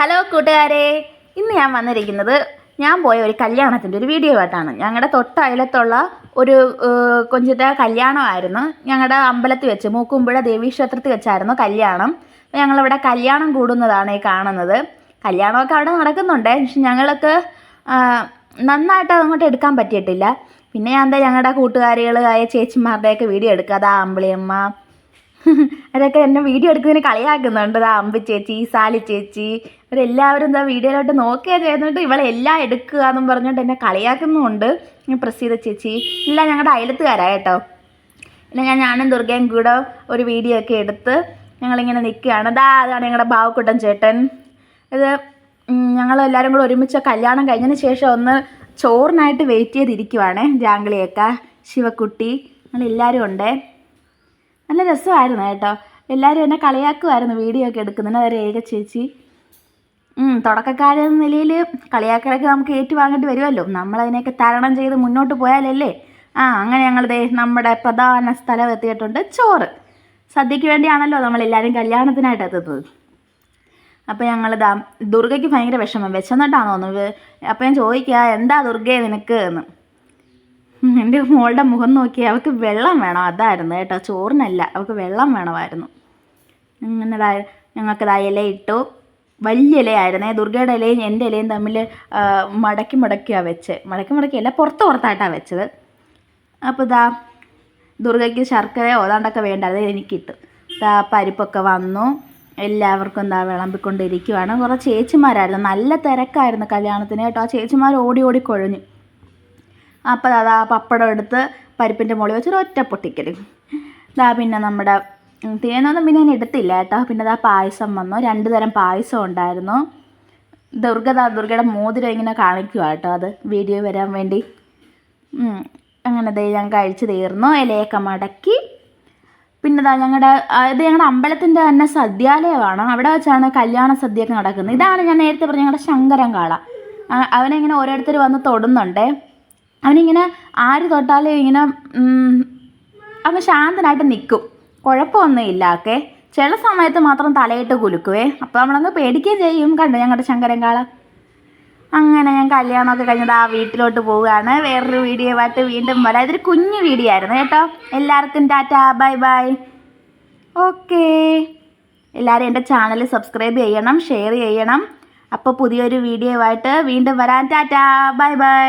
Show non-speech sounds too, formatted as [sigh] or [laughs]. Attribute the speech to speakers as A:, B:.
A: Hello കൂട്ടുകാരെ ഇന്ന് ഞാൻ വന്നിരിക്കുന്നത് ഞാൻ പോയ ഒരു കല്യാണത്തിന്റെ ഒരു വീഡിയോ ആയിട്ടാണ് ഞങ്ങളുടെ തൊട്ടയലത്തുള്ള ഒരു കൊഞ്ചിന്റെ കല്യാണമായിരുന്നു. ഞങ്ങളുടെ അമ്പലത്തിൽ വെച്ച് മൂക്കുമ്പുഴ ദേവീക്ഷേത്രത്തിൽ വെച്ചായിരുന്നു കല്യാണം. ഞങ്ങളിവിടെ കല്യാണം കൂടുന്നതാണ് ഈ കാണുന്നത്. കല്യാണമൊക്കെ അവിടെ നടക്കുന്നുണ്ട്. പക്ഷെ ഞങ്ങൾക്ക് നന്നായിട്ട് അങ്ങോട്ട് എടുക്കാൻ പറ്റിയിട്ടില്ല. പിന്നെ ഞാൻ എന്താ ഞങ്ങളുടെ കൂട്ടുകാരികളായ ചേച്ചിമാരുടെയൊക്കെ വീഡിയോ എടുക്കുക. അതാ അമ്പിളിയമ്മ [laughs] അവരൊക്കെ എന്നെ വീഡിയോ എടുക്കുന്നതിന് കളിയാക്കുന്നുണ്ട്. ഇതാ അമ്പ ചേച്ചി സാലി ചേച്ചി ഇവരെല്ലാവരും എന്താ വീഡിയോയിലോട്ട് നോക്കുക ചെയ്യുന്നുണ്ട് ഇവളെല്ലാം എടുക്കുക എന്നും പറഞ്ഞുകൊണ്ട് എന്നെ കളിയാക്കുന്നുമുണ്ട്. പ്രസീത ചേച്ചി. എല്ലാം ഞങ്ങളുടെ അയലത്തുകാരാ കേട്ടോ പിന്നെ ഞാൻ ഞാനും ദുർഗയും കൂടെ ഒരു വീഡിയോ ഒക്കെ എടുത്ത് ഞങ്ങളിങ്ങനെ നിൽക്കുകയാണ്. ദാ അതാണ് ഞങ്ങളുടെ ബാവക്കുട്ടൻ ചേട്ടൻ. ഇത് ഞങ്ങളെല്ലാവരും കൂടെ ഒരുമിച്ച് കല്യാണം കഴിഞ്ഞതിന് ശേഷം ഒന്ന് ചോറിനായിട്ട് വെയിറ്റ് ചെയ്തിരിക്കുവാണേ ജാംഗ്ലിയൊക്കെ ശിവക്കുട്ടി ഞങ്ങളെല്ലാവരും ഉണ്ടേ? നല്ല രസമായിരുന്നു കേട്ടോ. എല്ലാവരും എന്നെ കളിയാക്കുമായിരുന്നു വീഡിയോ ഒക്കെ എടുക്കുന്നതിന്. അതൊരു ഏക ചേച്ചി. തുടക്കക്കാരെന്ന നിലയിൽ കളിയാക്കലൊക്കെ നമുക്ക് ഏറ്റുവാങ്ങേണ്ടി വരുമല്ലോ. നമ്മളതിനെയൊക്കെ തരണം ചെയ്ത് മുന്നോട്ട് പോയാലല്ലേ? ആ അങ്ങനെ ഞങ്ങൾ ദേ നമ്മുടെ പ്രധാന സ്ഥലം എത്തിയിട്ടുണ്ട്. ചോറ്. സദ്യയ്ക്ക് വേണ്ടിയാണല്ലോ നമ്മളെല്ലാവരും കല്യാണത്തിനായിട്ട് എത്തുന്നത്. അപ്പോൾ ഞങ്ങളിതാ ദുർഗയ്ക്ക് ഭയങ്കര വിഷമം. വിശന്നിട്ടാണോ തോന്നുന്നത്? അപ്പോൾ ഞാൻ ചോദിക്കുക എന്താ ദുർഗയെ നിനക്ക്? എന്ന്. എന്റെ മോളുടെ മുഖം നോക്കി അവൾക്ക് വെള്ളം വേണം. അതായിരുന്നു കേട്ടോ ചോറിനല്ല അവൾക്ക് വെള്ളം വേണമായിരുന്നു. അങ്ങനെ ഞങ്ങൾക്കത് ഇല ഇട്ടു. വലിയ ഇലയായിരുന്നേ ദുർഗയുടെ ഇലയും എന്റെ ഇലയും തമ്മിൽ മടക്കി മടക്കിയാണ് വെച്ച്. മടക്കി മടക്കിയല്ല പുറത്ത് പുറത്തായിട്ടാണ് വെച്ചത്. അപ്പോൾ ഇതാ ദുർഗയ്ക്ക് ശർക്കര ഏതാണ്ടൊക്കെ വേണ്ട അത് എനിക്കിട്ടു. ദാ പരിപ്പൊക്കെ വന്നു. എല്ലാവർക്കും എന്താ വിളമ്പിക്കൊണ്ടിരിക്കുവാണ്. കുറേ ചേച്ചിമാരായിരുന്നു നല്ല തിരക്കായിരുന്നു കല്യാണത്തിന് കേട്ടോ. ആ ചേച്ചിമാർ ഓടി ഓടി കുഴഞ്ഞു. അപ്പോൾ അതാ പപ്പടം എടുത്ത് പരിപ്പിന്റെ മുകളിൽ വെച്ചൊരു ഒറ്റ പൊട്ടിക്കൽ. ഇതാ പിന്നെ നമ്മുടെ തേനൊന്നും പിന്നെ ഞാൻ എടുത്തില്ല കേട്ടോ. പിന്നെ ദാ പായസം വന്നു. രണ്ട് തരം പായസം ഉണ്ടായിരുന്നു. ദുർഗ ദാ ദുർഗയുടെ മോതിരം ഇങ്ങനെ കാണിക്കുക കേട്ടോ അത് വീഡിയോ വരാൻ വേണ്ടി. അങ്ങനെ ദേ ഞാൻ കഴിച്ചു തീർന്നു. ഇലയൊക്കെ മടക്കി. പിന്നെ ദാ ഞങ്ങളുടെ ഇത് ഞങ്ങളുടെ അമ്പലത്തിന്റെ തന്നെ സദ്യാലയമാണ്. അവിടെ വെച്ചാണ് കല്യാണ സദ്യയൊക്കെ നടക്കുന്നത്. ഇതാണ് ഞാൻ നേരത്തെ പറഞ്ഞ ഞങ്ങളുടെ ശങ്കരൻ കാള അവനിങ്ങനെ ഓരോരുത്തർ വന്ന് തൊടുന്നുണ്ടേ. അവനിങ്ങനെ ആര് തൊട്ടാലും ഇങ്ങനെ അവൻ ശാന്തനായിട്ട് നിൽക്കും കുഴപ്പമൊന്നും ഇല്ല ഓക്കെ? ചില സമയത്ത് മാത്രം തലയിട്ട് കുലുക്കുവേ. അപ്പോൾ നമ്മളങ്ങ് പേടിക്കുകയും ചെയ്യും. കണ്ടു ഞങ്ങളുടെ ശങ്കരങ്കാളം അങ്ങനെ ഞാൻ കല്യാണമൊക്കെ കഴിഞ്ഞത് ആ വീട്ടിലോട്ട് പോവുകയാണ്. വേറൊരു വീഡിയോ ആയിട്ട് വീണ്ടും വരാം. ഇതൊരു കുഞ്ഞു വീഡിയോ ആയിരുന്നു കേട്ടോ. എല്ലാവർക്കും ടാറ്റ ബൈ ബൈ. ഓക്കേ. എല്ലാവരും എന്റെ ചാനൽ സബ്സ്ക്രൈബ് ചെയ്യണം ഷെയർ ചെയ്യണം. അപ്പോൾ പുതിയൊരു വീഡിയോ ആയിട്ട് വീണ്ടും വരാം. Tata bye bye.